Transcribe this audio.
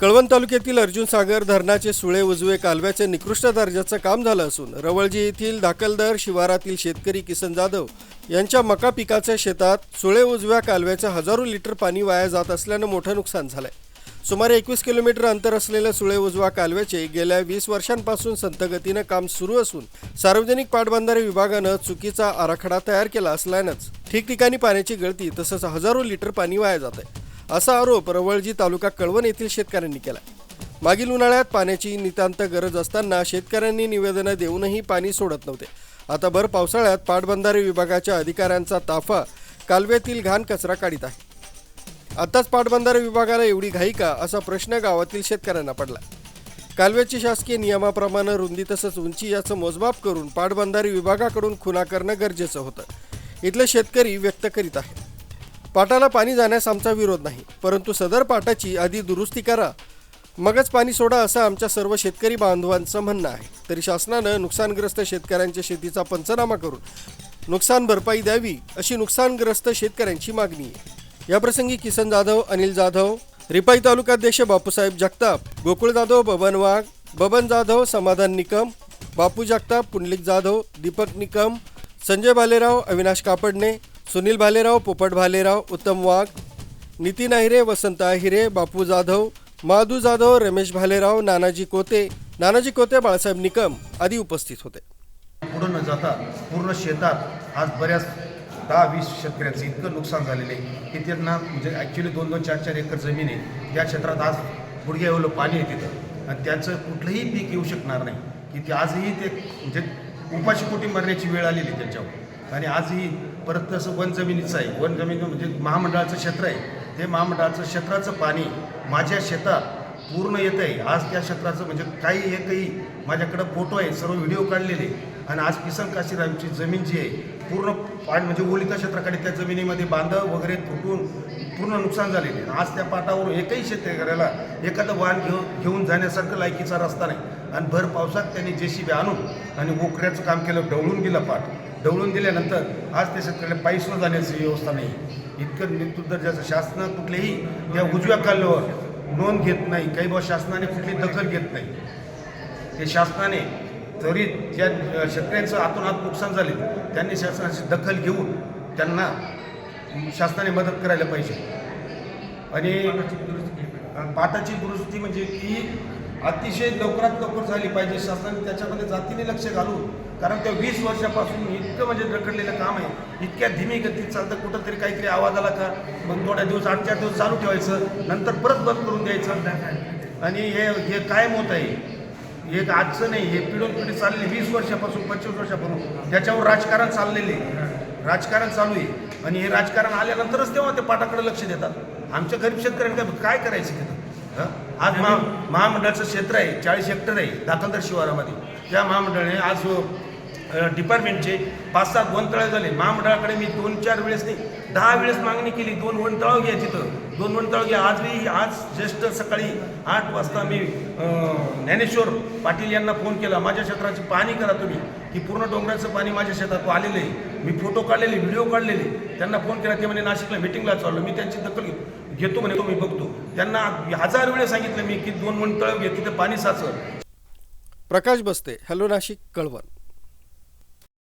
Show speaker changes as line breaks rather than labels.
कळवण तालुक्यातील अर्जुन सागर धरणाचे सुळे उजवे कालव्याचे निकृष्ट दर्जाचं काम झालं असून रवळजी येथील धाकलदर शिवारातील शेतकरी किसन जाधव यांच्या मका पिकाच्या शेतात सुळे उजव्या कालव्याचे हजारो लिटर पाणी वाया जात असल्यानं मोठं नुकसान झालंय. सुमारे एकवीस किलोमीटर अंतर असलेल्या सुळे उजवा कालव्याचे गेल्या वीस वर्षांपासून संथगतीनं काम सुरू असून सार्वजनिक पाटबंधारे विभागानं चुकीचा आराखडा तयार केला असल्यानंच ठिकठिकाणी पाण्याची गळती तसंच हजारो लिटर पाणी वाया जात आहे असा आरोप रवळजी तालुका कळवण येथील शेतकऱ्यांनी केला मागील उन्हाळ्यात पाण्याची नितांत गरज असताना शेतकऱ्यांनी निवेदनं देऊनही पाणी सोडत नव्हते. आता भर पावसाळ्यात पाटबंधारे विभागाच्या अधिकाऱ्यांचा ताफा कालव्यातील घाण कचरा काढीत आहे. आताच पाटबंधारे विभागाला एवढी घाई का असा प्रश्न गावातील शेतकऱ्यांना पडला. कालव्याची शासकीय नियमाप्रमाणे रुंदी तसंच उंची याचं मोजमाप करून पाटबंधारे विभागाकडून खुना करणं गरजेचं होतं. इथले शेतकरी व्यक्त करीत आहे पाटाला पाणी जाण्यास आमचा विरोध नाही परंतु सदर पाटाची आधी दुरुस्ती करा. मगच पाणी सोडा असं आमच्या सर्व शेतकरी बांधवांचं म्हणणं आहे. तरी शासनानं नुकसानग्रस्त शेतकऱ्यांच्या शेतीचा पंचनामा करून नुकसान भरपाई द्यावी अशी नुकसानग्रस्त शेतकऱ्यांची मागणी आहे. याप्रसंगी किसन जाधव अनिल जाधव रिपाई तालुकाध्यक्ष बापूसाहेब जगताप गोकुळ जाधव बबन वाघ बबन जाधव समाधान निकम बापू जगताप पुंडलिक जाधव दीपक निकम संजय भालेराव अविनाश कापडणे सुनील भालेराव पोपट भालेराव उत्तम वाघ नितीन आहिरे वसंत आहिरे बापू जाधव माधू जाधव रमेश भालेराव नानाजी कोते नानाजी कोते बाळासाहेब निकम आदी उपस्थित होते.
पुढं न जाता पूर्ण शेतात आज बऱ्याच दहा वीस शेतकऱ्यांचं इतकं नुकसान झालेलं आहे. की त्यांना म्हणजे ॲक्च्युली दोन दोन चार चार एकर जमीन आहे. त्या क्षेत्रात आज गुडघ्या एवढं पाणी आहे तिथं. आणि त्याचं कुठलंही पीक येऊ शकणार नाही. की ते आजही ते म्हणजे उपाशी कोटी मरण्याची वेळ आलेली त्याच्यावर. आणि आजही परत तसं वन जमिनीचं आहे. वन जमीन म्हणजे महामंडळाचं क्षेत्र आहे. ते महामंडळाचं क्षेत्राचं पाणी माझ्या शेतात पूर्ण येत आहे आज त्या क्षेत्राचं म्हणजे काही एकही माझ्याकडं फोटो आहे सर्व व्हिडिओ काढलेले. आणि आज किसन काशीरामची जमीन जी आहे पूर्ण पाण म्हणजे ओलिता क्षेत्राकडे त्या जमिनीमध्ये बांधव वगैरे तुटून पूर्ण नुकसान झालेले. आहे. आज त्या पाटावरून एकही शेतकऱ्याला एखादं वाहन घेऊन घेऊन जाण्यासारखं लायकीचा रस्ता नाही. आणि भर पावसात त्यांनी जे सी बी आणून आणि ओकऱ्याचं काम केलं ढवळून दिलं पाट. ढवळून दिल्यानंतर आज त्या शेतकऱ्याला पायी सुद्धा जाण्याची व्यवस्था नाही. इतकं मृत्यू दर्जाचं शासनं कुठलेही त्या उजव्या कालव्यावर नोंद घेत नाही. काही बाबा शासनाने कुठली दखल घेत नाही. ते शासनाने तरी ज्या शेतकऱ्यांचं आतून आत नुकसान झाले त्यांनी शासनाची दखल घेऊन त्यांना शासनाने मदत करायला पाहिजे. आणि पाटाची दुरुस्ती म्हणजे की अतिशय लवकरात लवकर झाली पाहिजे शासनाने त्याच्यामध्ये जातीने लक्ष घालून कारण त्या वीस वर्षापासून इतकं म्हणजे रखडलेलं काम आहे. इतक्या धीमी गतीत चालतं कुठंतरी काहीतरी आवाज आला का मग थोड्या दिवस आठ चार दिवस चालू ठेवायचं नंतर परत बंद करून द्यायचं. आणि हे हे कायम होत आहे. हे आजचं नाही हे पिढून पिढी चाललेली वीस वर्षापासून पंचवीस वर्षापासून त्याच्यावर राजकारण चाललेले राजकारण चालू आहे. आणि हे राजकारण आल्यानंतरच तेव्हा ते पाठाकडे लक्ष देतात. आमच्या गरीब शेतकऱ्यांना काय करायचं तिथं? आज महा महामंडळाचं क्षेत्र आहे चाळीस हेक्टर आहे दाखलदार शिवारामध्ये. त्या महामंडळाने आज डिपार्टमेंटचे पाच सात वनतळे झाले. महामंडळाकडे मी दोन चार वेळेस नाही दहा वेळेस मागणी केली. दोन वनतळं घ्या तिथं. दोन वनतळं घ्या. आजही आज ज्येष्ठ सकाळी आठ वाजता मी ज्ञानेश्वर पाटील यांना फोन केला. माझ्या क्षेत्राची पाहणी करा तुम्ही की पूर्ण डोंगराचं पाणी माझ्या शेतात आलेलं आहे. मी फोटो काढलेले व्हिडिओ काढलेले. त्यांना फोन केला. ते म्हणे नाशिकला मिटिंगला चाललो. मी त्यांची दखल घेतो घेतो म्हणे तो मी बघतो. त्यांना हजार वेळेस सांगितलं मी की दोन वनतळं घे तिथं पाणी साचव.
प्रकाश बसते. हॅलो नाशिक कळवण.